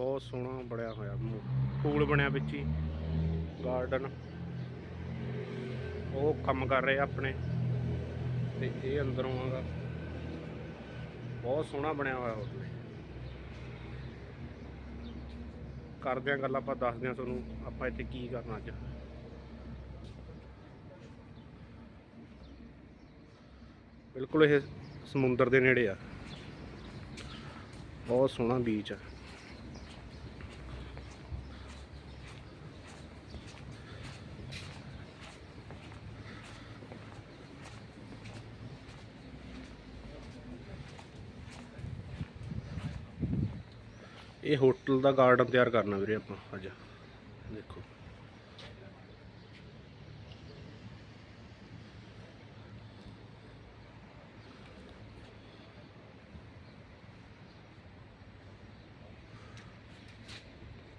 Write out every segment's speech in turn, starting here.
ਬਹੁਤ ਸੋਹਣਾ ਬਣਿਆ ਹੋਇਆ ਪੂਲ ਬਣਿਆ ਵਿੱਚ ਹੀ ਗਾਰਡਨ ਉਹ ਕੰਮ ਕਰ ਰਹੇ ਆ ਆਪਣੇ, ਤੇ ਇਹ ਅੰਦਰੋਂ ਆਗਾ। ਬਹੁਤ ਸੋਹਣਾ ਬਣਿਆ ਹੋਇਆ ਹੋਟਲ ਕਰਦੇ ਆ ਗੱਲ, ਆਪਾਂ ਦੱਸਦੇ ਆ ਤੁਹਾਨੂੰ, ਆਪਾਂ ਇੱਥੇ ਕੀ ਕਰਨਾ ਅੱਜ। ਬਿਲਕੁਲ ਇਹ ਸਮੁੰਦਰ ਦੇ ਨੇੜੇ ਆ। ਬਹੁਤ ਸੋਹਣਾ ਬੀਚ ਆ। ਇਹ ਹੋਟਲ ਦਾ ਗਾਰਡਨ ਤਿਆਰ ਕਰਨਾ ਵੀਰੇ ਆਪਾਂ ਅੱਜ। ਦੇਖੋ।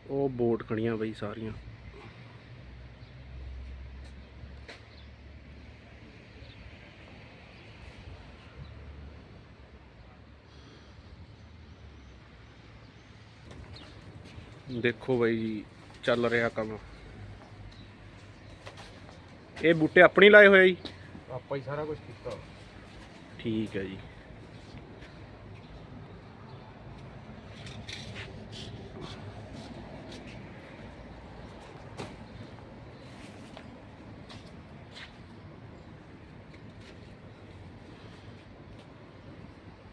ਉਹ ਬੋਟ ਖੜੀਆਂ ਬਈ ਸਾਰੀਆਂ। ਦੇਖੋ ਬਾਈ ਜੀ ਚੱਲ ਰਿਹਾ ਕੰਮ। ਇਹ ਬੂਟੇ ਆਪਣੀ ਲਾਏ ਹੋਏ ਜੀ? ਆਪਾਂ ਹੀ ਸਾਰਾ ਕੁਝ ਕੀਤਾ। ਠੀਕ ਹੈ ਜੀ।